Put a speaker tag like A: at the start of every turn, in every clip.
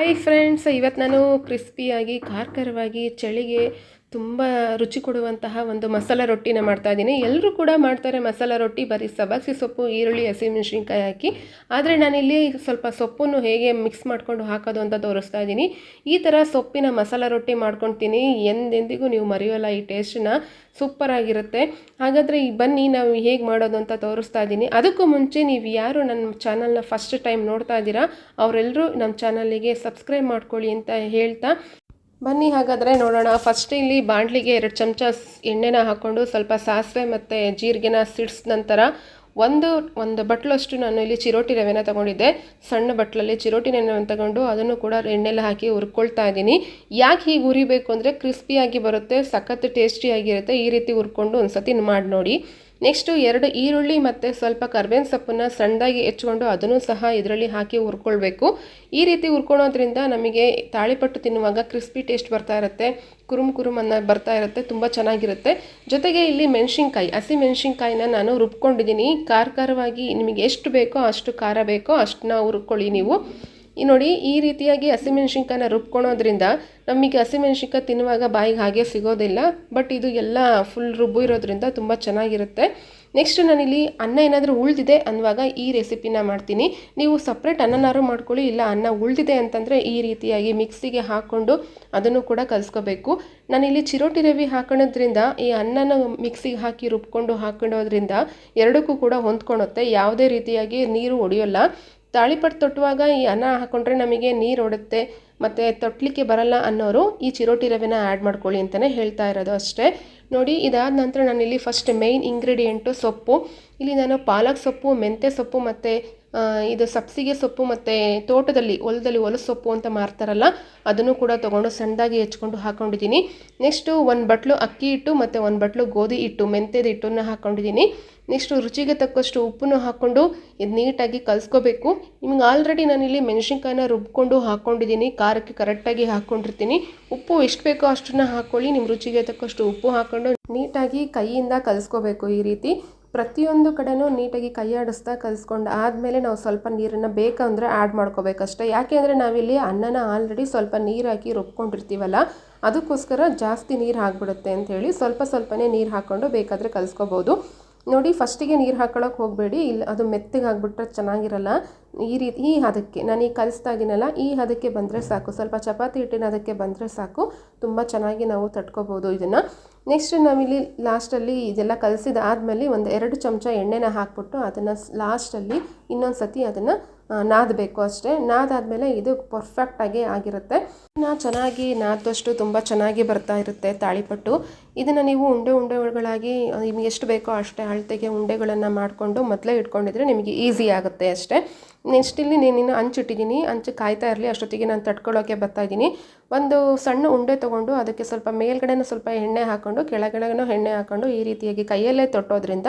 A: Hi friends ಇವತ್ತು ನಾನು ಕ್ರಿಸ್ಪಿಯಾಗಿ ಕಾರ್ಕರವಾಗಿ ಚಳಿಗೆ ತುಂಬ ರುಚಿ ಕೊಡುವಂತಹ ಒಂದು ಮಸಾಲ ರೊಟ್ಟಿನ ಮಾಡ್ತಾ ಇದ್ದೀನಿ. ಎಲ್ಲರೂ ಕೂಡ ಮಾಡ್ತಾರೆ ಮಸಾಲ ರೊಟ್ಟಿ, ಬರೀ ಸಬಾಕ್ಸಿ ಸೊಪ್ಪು, ಈರುಳ್ಳಿ ಹಸಿಮೆಣಸಿನ್ಕಾಯಿ ಹಾಕಿ. ಆದರೆ ನಾನಿಲ್ಲಿ ಸ್ವಲ್ಪ ಸೊಪ್ಪನ್ನು ಹೇಗೆ ಮಿಕ್ಸ್ ಮಾಡಿಕೊಂಡು ಹಾಕೋದು ಅಂತ ತೋರಿಸ್ತಾ ಇದ್ದೀನಿ. ಈ ಥರ ಸೊಪ್ಪಿನ ಮಸಾಲ ರೊಟ್ಟಿ ಮಾಡ್ಕೊಳ್ತೀನಿ ಎಂದೆಂದಿಗೂ ನೀವು ಮರೆಯೋಲ್ಲ, ಈ ಟೇಸ್ಟನ್ನ ಸೂಪರ್ ಆಗಿರುತ್ತೆ. ಹಾಗಾದರೆ ಈ ಬನ್ನಿ ನಾವು ಹೇಗೆ ಮಾಡೋದು ಅಂತ ತೋರಿಸ್ತಾ ಇದ್ದೀನಿ. ಅದಕ್ಕೂ ಮುಂಚೆ ನೀವು ಯಾರು ನನ್ನ ಚಾನಲ್ನ ಫಸ್ಟ್ ಟೈಮ್ ನೋಡ್ತಾ ಇದ್ದೀರಾ ಅವರೆಲ್ಲರೂ ನಮ್ಮ ಚಾನಲಿಗೆ ಸಬ್ಸ್ಕ್ರೈಬ್ ಮಾಡ್ಕೊಳ್ಳಿ ಅಂತ ಹೇಳ್ತಾ ಬನ್ನಿ, ಹಾಗಾದರೆ ನೋಡೋಣ. ಫಸ್ಟ್ ಇಲ್ಲಿ ಬಾಣಲಿಗೆ ಎರಡು ಚಮಚ ಎಣ್ಣೆನ ಹಾಕ್ಕೊಂಡು ಸ್ವಲ್ಪ ಸಾಸಿವೆ ಮತ್ತು ಜೀರಿಗೆನ ಸಿಡ್ಸ್ ನಂತರ ಒಂದು ಒಂದು ಬಟ್ಲಷ್ಟು ನಾನು ಇಲ್ಲಿ ಚಿರೋಟಿ ರವೆನ ತಗೊಂಡಿದ್ದೆ. ಸಣ್ಣ ಬಟ್ಲಲ್ಲಿ ಚಿರೋಟಿ ರವೆನ ತಗೊಂಡು ಅದನ್ನು ಕೂಡ ಎಣ್ಣೆಲ್ಲ ಹಾಕಿ ಹುರ್ಕೊಳ್ತಾ ಇದ್ದೀನಿ. ಯಾಕೆ ಹೀಗೆ ಹುರಿಬೇಕು ಅಂದರೆ ಕ್ರಿಸ್ಪಿಯಾಗಿ ಬರುತ್ತೆ ಸಖತ್ತು ಟೇಸ್ಟಿಯಾಗಿರುತ್ತೆ, ಈ ರೀತಿ ಹುರ್ಕೊಂಡು ಒಂದು ಸತಿ ಮಾಡಿ ನೋಡಿ. ನೆಕ್ಸ್ಟು ಎರಡು ಈರುಳ್ಳಿ ಮತ್ತು ಸ್ವಲ್ಪ ಕರ್ಬೇವಿನ ಸೊಪ್ಪನ್ನು ಸಣ್ಣದಾಗಿ ಹೆಚ್ಕೊಂಡು ಅದನ್ನು ಸಹ ಇದರಲ್ಲಿ ಹಾಕಿ ಹುರ್ಕೊಳ್ಬೇಕು. ಈ ರೀತಿ ಹುರ್ಕೊಳೋದ್ರಿಂದ ನಮಗೆ ತಾಳಿಪಟ್ಟು ತಿನ್ನುವಾಗ ಕ್ರಿಸ್ಪಿ ಟೇಸ್ಟ್ ಬರ್ತಾ ಇರುತ್ತೆ, ಕುರುಮ್ ಕುರುಮ್ ಅನ್ನ ಬರ್ತಾ ಇರುತ್ತೆ, ತುಂಬ ಚೆನ್ನಾಗಿರುತ್ತೆ. ಜೊತೆಗೆ ಇಲ್ಲಿ ಮೆಣಸಿನ್ಕಾಯಿ, ಹಸಿ ಮೆಣಸಿನ್ಕಾಯಿನ ನಾನು ರುಬ್ಕೊಂಡಿದ್ದೀನಿ. ಖಾರ ಖಾರವಾಗಿ ನಿಮಗೆ ಎಷ್ಟು ಬೇಕೋ ಅಷ್ಟು ಖಾರ ಬೇಕೋ ಅಷ್ಟನ್ನ ಹುರ್ಕೊಳ್ಳಿ ನೀವು. ಈ ನೋಡಿ, ಈ ರೀತಿಯಾಗಿ ಹಸಿಮೆಣ್ಸಿನ್ಕಾಯನ್ನ ರುಬ್ಕೊಳೋದ್ರಿಂದ ನಮಗೆ ಹಸಿಮೆಣ್ಸಿನ್ಕಾಯಿ ತಿನ್ನುವಾಗ ಬಾಯಿಗೆ ಹಾಗೆ ಸಿಗೋದಿಲ್ಲ ಬಟ್ ಇದು ಎಲ್ಲ ಫುಲ್ ರುಬ್ಬು ಇರೋದ್ರಿಂದ ತುಂಬ ಚೆನ್ನಾಗಿರುತ್ತೆ. ನೆಕ್ಸ್ಟ್ ನಾನಿಲ್ಲಿ ಅನ್ನ ಏನಾದರೂ ಉಳಿದಿದೆ ಅನ್ನುವಾಗ ಈ ರೆಸಿಪಿನ ಮಾಡ್ತೀನಿ. ನೀವು ಸಪ್ರೇಟ್ ಅನ್ನನಾರು ಮಾಡ್ಕೊಳ್ಳಿ, ಇಲ್ಲ ಅನ್ನ ಉಳಿದಿದೆ ಅಂತಂದರೆ ಈ ರೀತಿಯಾಗಿ ಮಿಕ್ಸಿಗೆ ಹಾಕ್ಕೊಂಡು ಅದನ್ನು ಕೂಡ ಕಲಿಸ್ಕೋಬೇಕು. ನಾನಿಲ್ಲಿ ಚಿರೋಟಿ ರವಿ ಹಾಕೋಣದ್ರಿಂದ, ಈ ಅನ್ನನ ಮಿಕ್ಸಿಗೆ ಹಾಕಿ ರುಬ್ಕೊಂಡು ಹಾಕೊಂಡೋದ್ರಿಂದ ಎರಡಕ್ಕೂ ಕೂಡ ಹೊಂದ್ಕೊಳುತ್ತೆ, ಯಾವುದೇ ರೀತಿಯಾಗಿ ನೀರು ಒಡೆಯೋಲ್ಲ. ತಾಳಿಪಟ್ಟು ತೊಟ್ಟುವಾಗ ಈ ಅನ್ನ ಹಾಕ್ಕೊಂಡ್ರೆ ನಮಗೆ ನೀರು ಓಡುತ್ತೆ, ಮತ್ತು ತೊಟ್ಟಲಿಕ್ಕೆ ಬರಲ್ಲ ಅನ್ನೋರು ಈ ಚಿರೋಟಿ ರವೆನ ಆ್ಯಡ್ ಮಾಡ್ಕೊಳ್ಳಿ ಅಂತಲೇ ಹೇಳ್ತಾ ಇರೋದು ಅಷ್ಟೇ. ನೋಡಿ, ಇದಾದ ನಂತರ ನಾನಿಲ್ಲಿ ಫಸ್ಟ್ ಮೇಯ್ನ್ ಇಂಗ್ರೀಡಿಯೆಂಟು ಸೊಪ್ಪು. ಇಲ್ಲಿ ನಾನು ಪಾಲಕ್ ಸೊಪ್ಪು, ಮೆಂತ್ಯ ಸೊಪ್ಪು ಮತ್ತು ಇದು ಸಬ್ಸಿಗೆ ಸೊಪ್ಪು ಮತ್ತು ತೋಟದಲ್ಲಿ, ಹೊಲದಲ್ಲಿ ಹೊಲಸು ಸೊಪ್ಪು ಅಂತ ಮಾರ್ತಾರಲ್ಲ, ಅದನ್ನು ಕೂಡ ತೊಗೊಂಡು ಸಣ್ಣದಾಗಿ ಹೆಚ್ಕೊಂಡು ಹಾಕ್ಕೊಂಡಿದ್ದೀನಿ ನೆಕ್ಸ್ಟು ಒಂದು ಬಟ್ಲು ಅಕ್ಕಿ ಹಿಟ್ಟು ಮತ್ತು ಒಂದು ಬಟ್ಲು ಗೋಧಿ ಹಿಟ್ಟು, ಮೆಂತ್ಯದ ಹಿಟ್ಟನ್ನು ಹಾಕ್ಕೊಂಡಿದ್ದೀನಿ ನೆಕ್ಸ್ಟು ರುಚಿಗೆ ತಕ್ಕಷ್ಟು ಉಪ್ಪನ್ನು ಹಾಕ್ಕೊಂಡು ಇದು ನೀಟಾಗಿ ಕಲಿಸ್ಕೋಬೇಕು. ನಿಮ್ಗೆ ಆಲ್ರೆಡಿ ನಾನಿಲ್ಲಿ ಮೆಣಸಿನ್ಕಾಯಿನ ರುಬ್ಕೊಂಡು ಹಾಕ್ಕೊಂಡಿದ್ದೀನಿ ಖಾರಕ್ಕೆ ಕರೆಕ್ಟಾಗಿ ಹಾಕ್ಕೊಂಡಿರ್ತೀನಿ ಉಪ್ಪು ಎಷ್ಟು ಬೇಕೋ ಅಷ್ಟನ್ನು ಹಾಕ್ಕೊಳ್ಳಿ ನಿಮ್ಮ ರುಚಿಗೆ ತಕ್ಕಷ್ಟು ಉಪ್ಪು ಹಾಕ್ಕೊಂಡು ನೀಟಾಗಿ ಕೈಯಿಂದ ಕಲಿಸ್ಕೋಬೇಕು ಈ ರೀತಿ. ಪ್ರತಿಯೊಂದು ಕಡೆನೂ ನೀಟಾಗಿ ಕೈಯಾಡಿಸ್ತಾ ಕಲಿಸ್ಕೊಂಡು ಆದಮೇಲೆ ನಾವು ಸ್ವಲ್ಪ ನೀರನ್ನು ಬೇಕಂದರೆ ಆ್ಯಡ್ ಮಾಡ್ಕೋಬೇಕಷ್ಟೆ. ಯಾಕೆ ಅಂದರೆ ನಾವಿಲ್ಲಿ ಅನ್ನನ ಆಲ್ರೆಡಿ ಸ್ವಲ್ಪ ನೀರು ಹಾಕಿ ರುಬ್ಕೊಂಡಿರ್ತೀವಲ್ಲ, ಅದಕ್ಕೋಸ್ಕರ ಜಾಸ್ತಿ ನೀರು ಹಾಕ್ಬಿಡುತ್ತೆ ಅಂಥೇಳಿ ಸ್ವಲ್ಪ ಸ್ವಲ್ಪನೇ ನೀರು ಹಾಕ್ಕೊಂಡು ಬೇಕಾದರೆ ಕಲಿಸ್ಕೋಬೋದು. ನೋಡಿ ಫಸ್ಟಿಗೆ ನೀರು ಹಾಕೊಳ್ಳೋಕೆ ಹೋಗಬೇಡಿ. ಇಲ್ಲಿ, ಅದು ಮೆತ್ತಗೆ ಆಗಿಬಿಟ್ರೆ ಚೆನ್ನಾಗಿರಲ್ಲ. ಈ ರೀತಿ, ಈ ಹದಕ್ಕೆ, ನಾನು ಈಗ ಕಲಿಸ್ತಾಗಿನಲ್ಲ ಈ ಹದಕ್ಕೆ ಬಂದರೆ ಸಾಕು. ಸ್ವಲ್ಪ ಚಪಾತಿ ಹಿಟ್ಟಿನ ಅದಕ್ಕೆ ಬಂದರೆ ಸಾಕು. ತುಂಬ ಚೆನ್ನಾಗಿ ನಾವು ತಟ್ಕೋಬೋದು ಇದನ್ನು. ನೆಕ್ಸ್ಟ್ ನಾವಿಲ್ಲಿ ಲಾಸ್ಟಲ್ಲಿ ಇದೆಲ್ಲ ಕಲಸಿದ ಆದಮೇಲೆ ಒಂದು ಎರಡು ಚಮಚ ಎಣ್ಣೆನ ಹಾಕ್ಬಿಟ್ಟು ಅದನ್ನು ಲಾಸ್ಟಲ್ಲಿ ಇನ್ನೊಂದು ಸತಿ ಅದನ್ನು ನಾದಬೇಕು ಅಷ್ಟೇ. ನಾದಾದಮೇಲೆ ಇದು ಪರ್ಫೆಕ್ಟಾಗಿ ಆಗಿರುತ್ತೆ. ನಾ ಚೆನ್ನಾಗಿ ನಾದಷ್ಟು ತುಂಬ ಚೆನ್ನಾಗಿ ಬರ್ತಾ ಇರುತ್ತೆ ತಾಳಿಪಟ್ಟು. ಇದನ್ನು ನೀವು ಉಂಡೆ ಉಂಡೆಗಳಾಗಿ ನಿಮ್ಗೆ ಎಷ್ಟು ಬೇಕೋ ಅಷ್ಟೇ ಅಳತೆಗೆ ಉಂಡೆಗಳನ್ನು ಮಾಡಿಕೊಂಡು ಮೊದಲೇ ಇಟ್ಕೊಂಡಿದ್ರೆ ನಿಮಗೆ ಈಸಿ ಆಗುತ್ತೆ ಅಷ್ಟೇ. ನೆಕ್ಸ್ಟ್ ಇಲ್ಲಿ ನೀನು ಹಂಚಿಟ್ಟಿದ್ದೀನಿ ಹಂಚು ಕಾಯ್ತಾ ಇರಲಿ, ಅಷ್ಟೊತ್ತಿಗೆ ನಾನು ತಟ್ಕೊಳ್ಳೋಕೆ ಬರ್ತಾ ಇದ್ದೀನಿ. ಒಂದು ಸಣ್ಣ ಉಂಡೆ ತೊಗೊಂಡು ಅದಕ್ಕೆ ಸ್ವಲ್ಪ ಮೇಲ್ಗಡೆನೂ ಸ್ವಲ್ಪ ಎಣ್ಣೆ ಹಾಕ್ಕೊಂಡು ಕೆಳಗಡೆನೂ ಎಣ್ಣೆ ಹಾಕ್ಕೊಂಡು ಈ ರೀತಿಯಾಗಿ ಕೈಯಲ್ಲೇ ತೊಟ್ಟೋದ್ರಿಂದ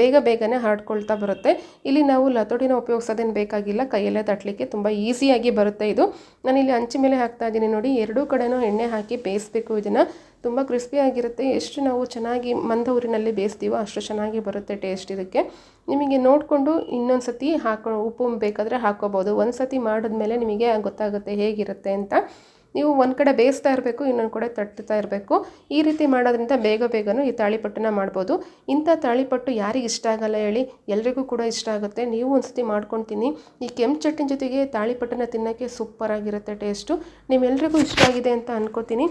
A: ಬೇಗ ಬೇಗನೆ ಹಾಡ್ಕೊಳ್ತಾ ಬರುತ್ತೆ. ಇಲ್ಲಿ ನಾವು ಲತೋಡಿನ ಉಪಯೋಗಿಸೋದೇನು ಬೇಕಾಗಿಲ್ಲ, ಕೈಯಲ್ಲೇ ತಟ್ಟಲಿಕ್ಕೆ ತುಂಬ ಈಸಿಯಾಗಿ ಬರುತ್ತೆ ಇದು. ನಾನಿಲ್ಲಿ ಹಂಚಿ ಮೇಲೆ ಹಾಕ್ತಾ ಇದ್ದೀನಿ ನೋಡಿ, ಎರಡೂ ಕಡೆನೂ ಎಣ್ಣೆ ಹಾಕಿ ಬೇಯಿಸ್ಬೇಕು. ಇದನ್ನು ತುಂಬ ಕ್ರಿಸ್ಪಿಯಾಗಿರುತ್ತೆ ಎಷ್ಟು ನಾವು ಚೆನ್ನಾಗಿ ಮಂದ ಊರಿನಲ್ಲಿ ಬೇಯಿಸ್ತೀವೋ ಅಷ್ಟು ಚೆನ್ನಾಗಿ ಬರುತ್ತೆ ಟೇಸ್ಟ್ ಇದಕ್ಕೆ. ನಿಮಗೆ ನೋಡಿಕೊಂಡು ಇನ್ನೊಂದು ಸತಿ ಹಾಕೋ ಉಪ್ಪು ಬೇಕಾದರೆ ಹಾಕೋಬೋದು. ಒಂದು ಸತಿ ಮಾಡಿದ್ಮೇಲೆ ನಿಮಗೆ ಗೊತ್ತಾಗುತ್ತೆ ಹೇಗಿರುತ್ತೆ ಅಂತ. ನೀವು ಒಂದು ಕಡೆ ಬೇಯಿಸ್ತಾ ಇರಬೇಕು, ಇನ್ನೊಂದು ಕಡೆ ತಟ್ತಾ ಇರಬೇಕು. ಈ ರೀತಿ ಮಾಡೋದ್ರಿಂದ ಬೇಗ ಬೇಗನೂ ಈ ತಾಳಿಪಟ್ಟನ್ನ ಮಾಡ್ಬೋದು. ಇಂಥ ತಾಳಿಪಟ್ಟು ಯಾರಿಗೆ ಇಷ್ಟ ಆಗಲ್ಲ ಹೇಳಿ ಎಲ್ರಿಗೂ ಕೂಡ ಇಷ್ಟ ಆಗುತ್ತೆ. ನೀವು ಒಂದು ಸತಿ ಮಾಡ್ಕೊತೀನಿ. ಈ ಕೆಂಪು ಚಟ್ನಿ ಜೊತೆಗೆ ತಾಳಿಪಟ್ಟನ್ನ ತಿನ್ನೋಕ್ಕೆ ಸೂಪರಾಗಿರುತ್ತೆ ಟೇಸ್ಟು. ನಿಮ್ಮೆಲ್ರಿಗೂ ಇಷ್ಟ ಆಗಿದೆ ಅಂತ ಅನ್ಕೋತೀನಿ.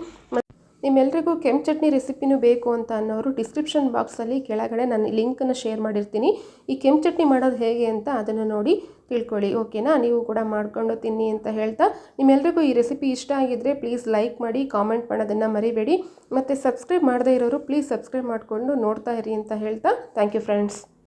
A: ನಿಮ್ಮೆಲ್ರಿಗೂ ಕೆಂಪು ಚಟ್ನಿ ರೆಸಿಪಿನೂ ಬೇಕು ಅಂತ ಅನ್ನೋರು ಡಿಸ್ಕ್ರಿಪ್ಷನ್ ಬಾಕ್ಸಲ್ಲಿ ಕೆಳಗಡೆ ನಾನು ಲಿಂಕನ್ನು ಶೇರ್ ಮಾಡಿರ್ತೀನಿ. ಈ ಕೆಂಪು ಚಟ್ನಿ ಮಾಡೋದು ಹೇಗೆ ಅಂತ ಅದನ್ನು ನೋಡಿ. ತಿಳ್ಕೊಳ್ಳಿ, ಓಕೆನಾ? ನೀವು ಕೂಡ ಮಾಡ್ಕೊಂಡು ತಿನ್ನಿ ಅಂತ ಹೇಳ್ತಾ ನಿಮ್ಮೆಲ್ರಿಗೂ ಈ ರೆಸಿಪಿ ಇಷ್ಟ ಆಗಿದ್ದರೆ ಪ್ಲೀಸ್ ಲೈಕ್ ಮಾಡಿ, ಕಾಮೆಂಟ್ ಮಾಡೋದನ್ನು ಮರಿಬೇಡಿ. ಮತ್ತು ಸಬ್ಸ್ಕ್ರೈಬ್ ಮಾಡದೇ ಇರೋರು ಪ್ಲೀಸ್ ಸಬ್ಸ್ಕ್ರೈಬ್ ಮಾಡಿಕೊಂಡು ನೋಡ್ತಾ ಇರಿ ಅಂತ ಹೇಳ್ತಾ ಥ್ಯಾಂಕ್ ಯು ಫ್ರೆಂಡ್ಸ್.